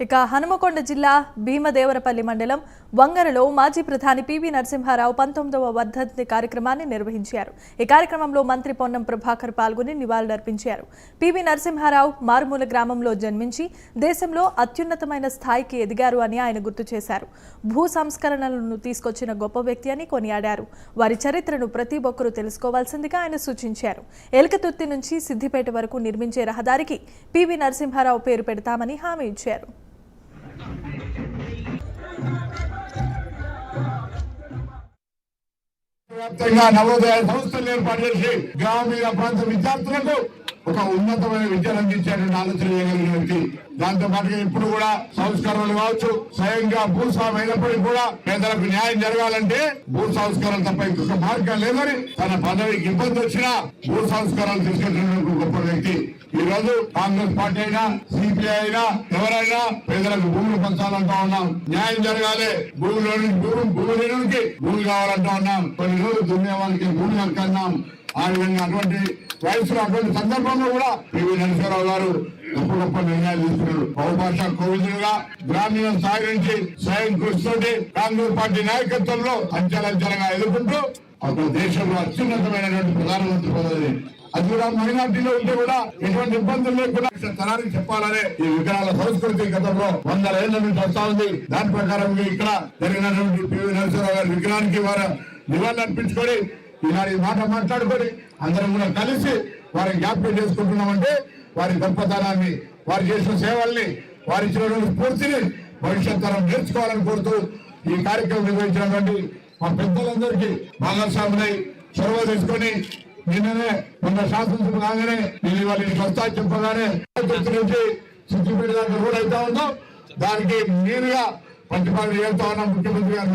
ఇక హనుమకొండ జిల్లా భీమదేవరపల్లి మండలం వంగరలో మాజీ ప్రధాని పివి నరసింహారావు పంతొమ్మిదవ వర్ధంతి కార్యక్రమాన్ని నిర్వహించారు. ఈ కార్యక్రమంలో మంత్రి పొన్నం ప్రభాకర్ పాల్గొని నివాళులర్పించారు. పివి నరసింహారావు మారుమూల గ్రామంలో జన్మించి దేశంలో అత్యున్నతమైన స్థాయికి ఎదిగారు అని ఆయన గుర్తు చేశారు. భూ సంస్కరణలను తీసుకొచ్చిన గొప్ప వ్యక్తి అని కొనియాడారు. వారి చరిత్రను ప్రతి ఒక్కరూ తెలుసుకోవాల్సిందిగా ఆయన సూచించారు. ఎలకతుర్తి నుంచి సిద్దిపేట వరకు నిర్మించే రహదారికి పివి నరసింహారావు పేరు పెడతామని హామీ ఇచ్చారు. వ్యాప్తంగా నవోదయ సంస్థలు ఏర్పాటు చేసి గ్రామీణ ప్రాంత విద్యార్థులకు ఒక ఉన్నతమైన విద్యను అందించేటువంటి ఆలోచన చేయగలిగిన వ్యక్తి. దాంతో పాటుగా ఇప్పుడు కూడా సంస్కరణలు కావచ్చు స్వయంగా భూస్వామి అయినప్పటికీ కూడా పేదలకు న్యాయం జరగాలంటే భూ సంస్కరణ తప్ప ఇంకొక మార్గం లేదని తన పదవికి ఇబ్బంది వచ్చినా భూ సంస్కరణలు తీసుకెళ్ళినటువంటి గొప్ప వ్యక్తి. ఈ రోజు కాంగ్రెస్ పార్టీ అయినా సిపిఐ అయినా ఎవరైనా పేదలకు భూములు పంచాలంటా ఉన్నాం. న్యాయం జరగాలి. భూమిలో భూమి భూమి లేనికి భూమి కావాలంటా ఉన్నాం. కొన్ని రోజులు దున్నేవానికి భూమి అంటున్నాం ఆ విధంగా అటువంటి వయసులో అటువంటి సందర్భంలో కూడా పివి నరసింహరావు గారు గొప్ప గొప్ప నిర్ణయాలు తీసుకున్నారు. బహుభాష కోవిదులుగా గ్రామీణ స్థాయి నుంచి స్వయం కృషితోటి కాంగ్రెస్ పార్టీ నాయకత్వంలో అంచెలంచెలుగా ఎదుర్కొంటూ ఒక దేశంలో అత్యున్నతమైనటువంటి ప్రధానమంత్రి పదవి. అది కూడా మైనార్టీలో ఉంటే కూడా ఎటువంటి ఇబ్బందులు లేకుండా తరానికి చెప్పాలనే ఈ విగ్రహాల సంస్కృతి గతంలో వందల ఏళ్ళ నుంచి వస్తా ఉంది. దాని ప్రకారం ఇక్కడ జరిగినటువంటి పివి నరసింహరావు గారి విగ్రహానికి వారు నివాళులు అర్పించుకొని ఈనాడు ఈ మాట మాట్లాడుకొని అందరం కూడా కలిసి వారిని జ్ఞాపకం చేసుకుంటున్నామంటే వారి గొప్పతనాన్ని వారు చేసిన సేవల్ని వారు ఇచ్చినటువంటి స్ఫూర్తిని భవిష్యత్ తరం నేర్చుకోవాలని కోరుతూ ఈ కార్యక్రమం నిర్వహించినటువంటి మా పెద్దలందరికీ భాగస్వాములై చొరవ తీసుకొని నిన్ననే మొన్న శాసనసభ కాగానే నేను ఇవాళ ఇంటికి వస్తా చెప్పగానే నుంచి సిద్ధిపేట దాకా రోడ్ అవుతా ఉందో దానికి మీరుగా పంచపాటి చేస్తా ఉన్నాం ముఖ్యమంత్రి గారు.